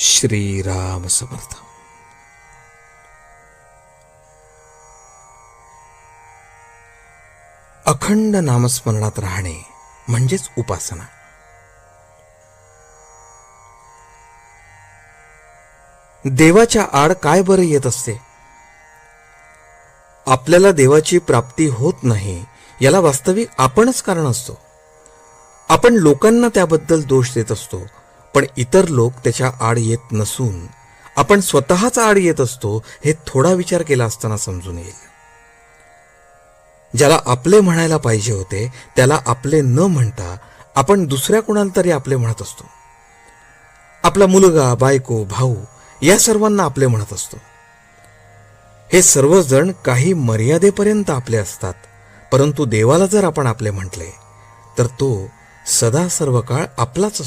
श्रीराम समर्थ. अखंड नामस्मरणात राहणे म्हणजेच उपासना. देवाच्या आड काय बरं येत असते? आपल्याला देवाची प्राप्ती होत नाही याला वास्तविक आपणच कारण असतो. आपण लोकांना त्याबद्दल दोष देत असतो पण इतर लोक त्याच्या आड येत नसून आपण स्वतःच आड येत असतो हे थोडा विचार केला असताना समजून येईल. ज्याला आपले म्हणायला पाहिजे होते त्याला आपले न म्हणता आपण दुसऱ्या कोणाला तरी आपले म्हणत असतो. आपला मुलगा बायको भाऊ या सर्वांना आपले म्हणत असतो. हे सर्वजण काही मर्यादेपर्यंत आपले असतात परंतु देवाला जर आपण आपले म्हटले तर तो सदा सर्व काळ आपलाच